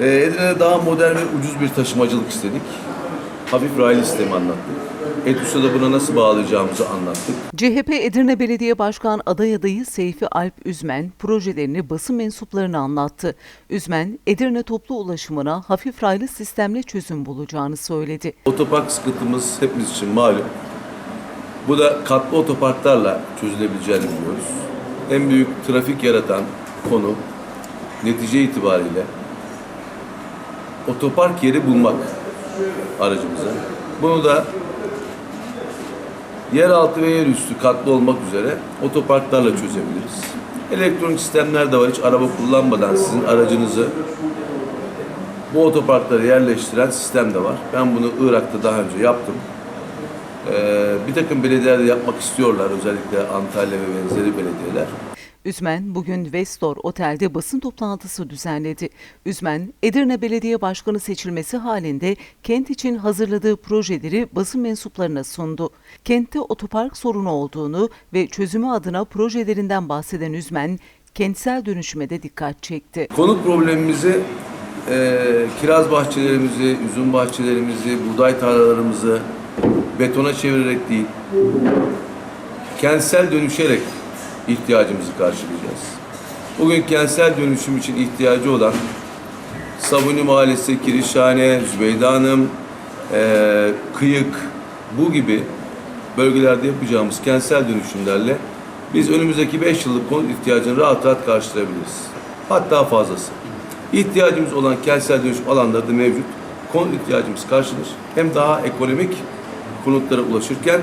Ee, Edirne'de daha modern ve ucuz bir taşımacılık istedik. Hafif raylı sistemi anlattık. Etüs'te de buna nasıl bağlayacağımızı anlattık. CHP Edirne Belediye Başkan aday adayı Seyfi Alp Üzmen projelerini basın mensuplarına anlattı. Üzmen, Edirne toplu ulaşımına hafif raylı sistemle çözüm bulacağını söyledi. Otopark sıkıntımız hepimiz için malum. Bu da katlı otoparklarla çözülebileceğini biliyoruz. En büyük trafik yaratan konu netice itibariyle otopark yeri bulmak aracımıza. Bunu da yeraltı ve yerüstü katlı olmak üzere otoparklarla çözebiliriz. Elektronik sistemler de var. Hiç araba kullanmadan sizin aracınızı bu otoparklara yerleştiren sistem de var. Ben bunu Irak'ta daha önce yaptım. Ee, bir takım belediyeler yapmak istiyorlar. Özellikle Antalya ve benzeri belediyeler. Üzmen bugün Vestor Otel'de basın toplantısı düzenledi. Üzmen, Edirne Belediye Başkanı seçilmesi halinde kent için hazırladığı projeleri basın mensuplarına sundu. Kentte otopark sorunu olduğunu ve çözümü adına projelerinden bahseden Üzmen, kentsel dönüşüme de dikkat çekti. Konut problemimizi e, kiraz bahçelerimizi, üzüm bahçelerimizi, buğday tarlalarımızı betona çevirerek değil, kentsel dönüşerek ihtiyacımızı karşılayacağız. Bugün kentsel dönüşüm için ihtiyacı olan Sabuni Mahallesi, Kirişhane, Zübeyde Hanım, e, Kıyık, bu gibi bölgelerde yapacağımız kentsel dönüşümlerle biz önümüzdeki 5 yıllık konut ihtiyacını rahat rahat karşılayabiliriz. Hatta fazlası. İhtiyacımız olan kentsel dönüşüm alanları da mevcut. Konut ihtiyacımız karşılanır. Hem daha ekonomik konutlara ulaşırken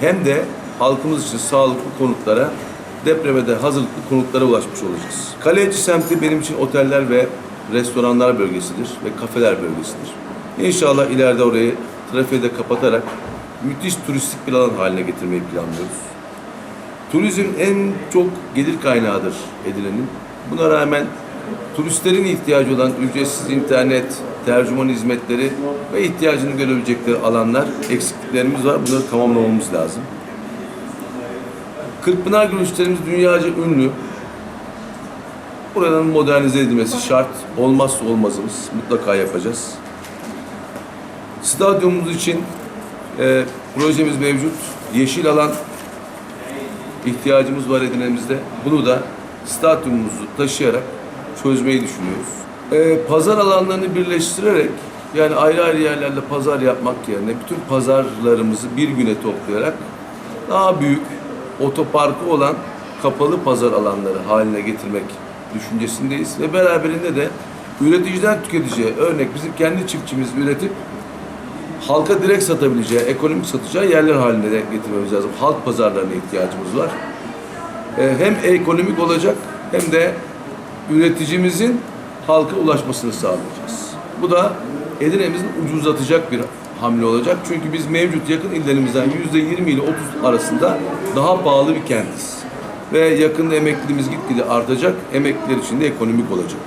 hem de halkımız için sağlıklı konutlara, depreme de hazırlıklı konutlara ulaşmış olacağız. Kaleci semti benim için oteller ve restoranlar bölgesidir ve kafeler bölgesidir. İnşallah ileride orayı trafiğe de kapatarak müthiş turistik bir alan haline getirmeyi planlıyoruz. Turizm en çok gelir kaynağıdır Edirne'nin. Buna rağmen turistlerin ihtiyacı olan ücretsiz internet, tercüman hizmetleri ve ihtiyacını görebilecekleri alanlar, eksikliklerimiz var. Bunları tamamlamamız lazım. Kırkpınar Gülüşlerimiz dünyaca ünlü. Buranın modernize edilmesi şart. Olmazsa olmazımız. Mutlaka yapacağız. Stadyumumuz için e, projemiz mevcut. Yeşil alan ihtiyacımız var Edirne'mizde. Bunu da stadyumumuzu taşıyarak çözmeyi düşünüyoruz. E, pazar alanlarını birleştirerek yani ayrı ayrı yerlerde pazar yapmak yerine bütün pazarlarımızı bir güne toplayarak daha büyük otoparkı olan kapalı pazar alanları haline getirmek düşüncesindeyiz. Ve beraberinde de üreticiden tüketiciye örnek bizim kendi çiftçimiz üretip halka direkt satabileceği, ekonomik satacağı yerler haline de getirmemiz lazım. Halk pazarlarına ihtiyacımız var. Ee, hem ekonomik olacak hem de üreticimizin halka ulaşmasını sağlayacağız. Bu da Edirne'mizin ucuzlatacak bir hamle olacak. Çünkü biz mevcut yakın illerimizden yüzde 20 ile 30 arasında daha pahalı bir kentiz. Ve yakında emekliliğimiz gitgide artacak. Emekliler için de ekonomik olacak.